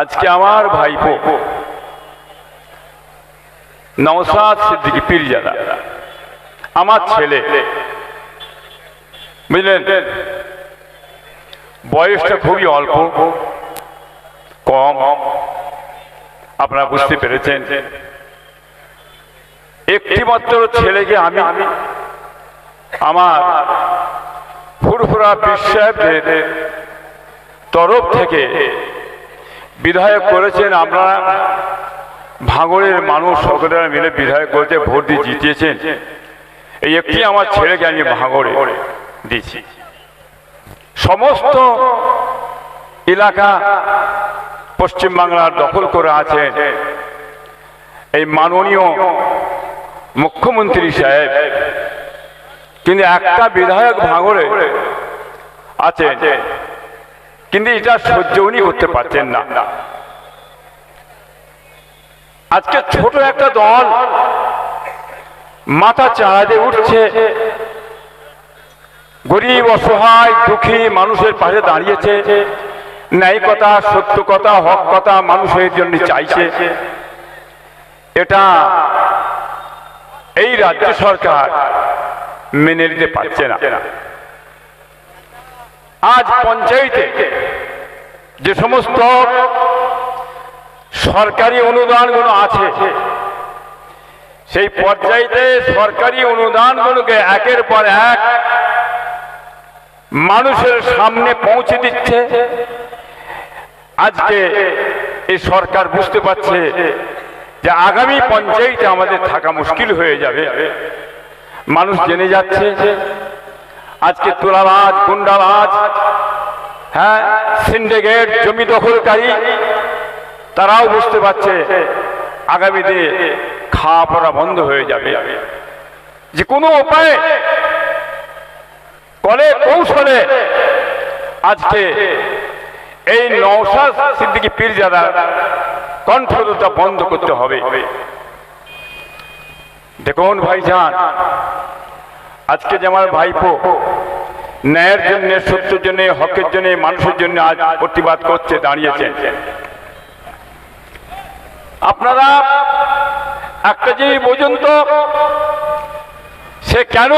আজকে আমার ভাইপো নওসাদ সিদ্দিকি পীরজাদা, আমার ছেলে। বুঝলেন? বয়সটা খুবই অল্প, কম। আপনারা বুঝতে পেরেছেন। একটি মাত্র ছেলেকে আমি, আমার ফুরফুরা বিশ্বাসের তরফ থেকে বিধায়ক করেছেন আপনারা ভাঙড়ের মানুষ সকলেরা মিলে বিধায়ক করেছে, ভোট দিয়ে জিতিয়েছেন। এই একটি আমার ছেলেকে আমি ভাঙড়ে দিয়েছি। সমস্ত এলাকা পশ্চিমবাংলার দখল করে আছেন এই মাননীয় মুখ্যমন্ত্রী সাহেব। কিন্তু একটা বিধায়ক ভাঙড়ে আছে কিন্তু এটা সহ্য উনি করতে পারছেন না। আজকে ছোট একটা দল মাথা চাড়াতে উঠছে। গরিব, অসহায়, দুঃখী মানুষের পাশে দাঁড়িয়েছে। ন্যায় কথা, সত্য কথা, হক কথা মানুষের জন্য চাইছে। এটা এই রাজ্য সরকার মেনে নিতে পারছে না। আজ পঞ্চায়েতে যে সমস্ত সরকারি অনুদানগুলো আছে, সেই পর্যায়েতে সরকারি অনুদানগুলোকে একের পর এক মানুষের সামনে পৌঁছে দিচ্ছে। আজকে এই সরকার বুঝতে পারছে যে আগামী পঞ্চায়েতে আমাদের থাকা মুশকিল হয়ে যাবে। মানুষ জেনে যাচ্ছে আজকে তোলাবাজ, গুন্ডাবাজ হ্যাঁ সিন্ডিকেট জমি দখলকারী, তারাও বুঝতে পারছে আগামী দিনে খাওয়া পড়া বন্ধ হয়ে যাবে। যে কোনো উপায়ে কলে কৌশলে আজকে এই নৌসাদ সিদ্দিকি পীরজাদা কণ্ঠরতা বন্ধ করতে হবে। দেখুন ভাই ভাইজান আজকে যে আমার ভাইপো, ন্যায়ের জন্য, সত্যের জন্য, হকের জন্য, মানুষের জন্য আজ প্রতিবাদ করছে দাঁড়িয়েছেন আপনারা একটা জিনিস বুঝুন তো, সে কেন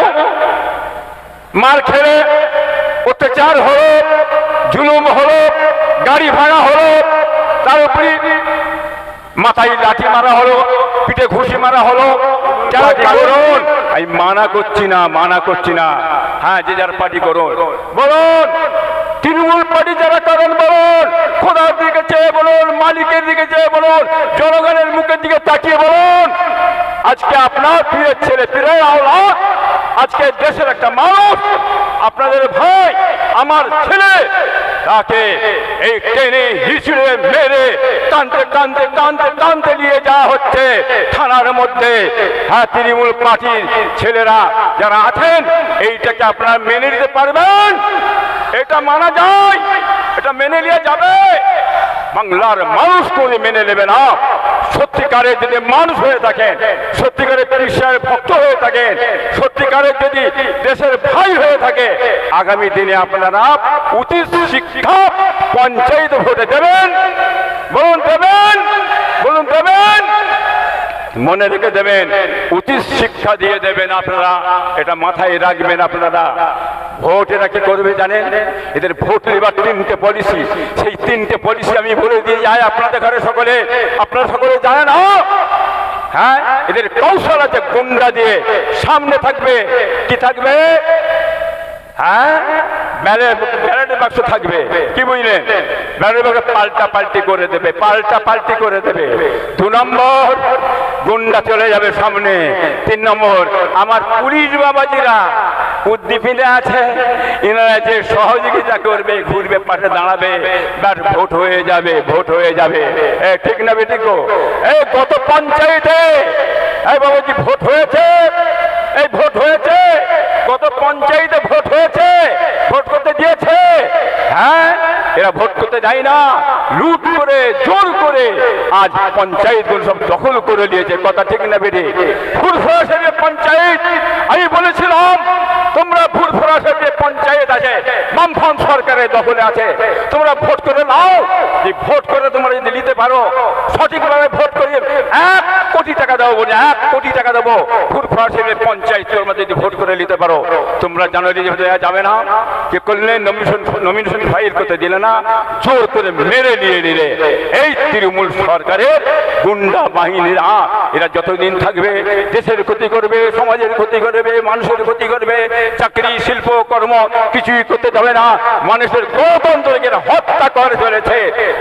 মার খেলে অত্যাচার হলো, জুলুম হলো, গাড়ি ভাড়া হলো, তার উপরে মাথায় লাঠি মারা হলো, পিঠে ঘুষি মারা হলো কেন করুন। আমি মানা করছি না, মানা করছি না। হ্যাঁ যে যার পার্টি করুন। বলুন, তৃণমূল পার্টি যারা করেন, বলুন। খোদার দিকে চেয়ে বলুন, মালিকের দিকে চেয়ে বলুন, জনগণের মুখের দিকে তাকিয়ে বলুন। আজকে আপনার পীরের ছেলে, পীরের আওলাদ, আজকে দেশের একটা মানুষ, আপনাদের ভাই, আমার ছেলে তাকে এই টেনে হিসুড়ে মেরে টানতে টানতে টানতে টানতে নিয়ে যাওয়া হচ্ছে। থানার মধ্যে হ্যাঁ তৃণমূল পার্টির ছেলেরা যারা আছেন, এইটাকে আপনারা মেনে নিতে পারবেন। এটা মানা যায়, এটা মেনে নিয়ে যাবে। বাংলার মানুষ করে মেনে নেবে না। সত্যিকারের যদি মানুষ হয়ে থাকেন, সত্যিকারের ঈশ্বরের ভক্ত হয়ে থাকেন সত্যিকারের যদি দেশের ভাই হয়ে থাকে আগামী দিনে আপনারা উচিত শিক্ষা পঞ্চায়েত ভোটে দেবেন। বলুন দেবেন বলুন দেবেন, মনে রেখে দেবেন, উচিত শিক্ষা দিয়ে দেবেন আপনারা। এটা মাথায় রাখবেন আপনারা। ভোট এরা কি করবে জানেন? এদের ভোট নেবার তিনটে পলিসি সেই তিনটে পলিসি আমি বলে দিয়ে যাই আপনাদের ঘরে সকলে। আপনারা সকলে জানেন হ্যাঁ? এদের কৌশল আছে, গুন্ডা দিয়ে। সামনে থাকবে। কি থাকবে? হ্যাঁ? পাল্টা পাল্টি করে দেবে পাল্টা পাল্টি করে দেবে। গুন্ডা চলে যাবে সামনে। তিন নম্বর, আমার পুলিশ বাবাজিরা আছে। সহযোগিতা করবে, ঘুরবে, পাশে দাঁড়াবে ব্যাট ভোট হয়ে যাবে, ভোট হয়ে যাবে। ঠিক না বেঠিক এই গত পঞ্চায়েতে ভোট হয়েছে। এই ভোট হয়েছে গত পঞ্চায়েতে ভোট হয়েছে ভোট করতে দিয়েছে হ্যাঁ এরা ভোট করতে যায় না। লুট করে, জোর করে আজ পঞ্চায়েত সব দখল করে নিয়েছে। কথা ঠিক না বেরে ফুরফুরা পঞ্চায়েত, আমি বলেছিলাম, তোমরা ফুরফুরা সাহেবের পঞ্চায়েত আছে, মামফান সরকারের দখলে আছে। তোমরা ভোট করে নাও। যে ভোট করে তোমরা যদি নিতে পারো, সঠিকভাবে ভোট করিয়ে এক কোটি টাকা দেবো বলে এক কোটি টাকা দেবো। ফুরফুরা সাহেবের পঞ্চায়েত তোমরা যদি ভোট করে নিতে পারো, তোমরা জানো যে যাবে না। কে করলে নমিনেশন নমিনেশন ফাইল করতে দিলে না, জোর করে মেরে নিয়ে নিলে। এই তৃণমূল সরকারের গুন্ডা বাহিনীরা এরা যতদিন থাকবে, দেশের ক্ষতি করবে, সমাজের ক্ষতি করবে, মানুষের ক্ষতি করবে, চাকরি, শিল্প, কর্ম, কিছুই করতে যাবে না। মানুষের গণতন্ত্রকে হত্যা করে চলেছে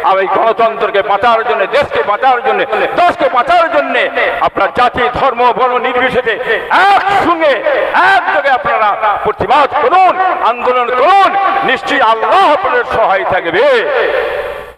আর এই গণতন্ত্রকে বাঁচার জন্য, দেশকে বাঁচার জন্য, দেশকে বাঁচার জন্য আপনার জাতি, ধর্ম, বর্ণ নির্বিশেষে একসঙ্গে, একযোগে আপনারা প্রতিবাদ করুন, আন্দোলন করুন। নিশ্চয়ই আল্লাহ আপনাদের সহায় থাকবে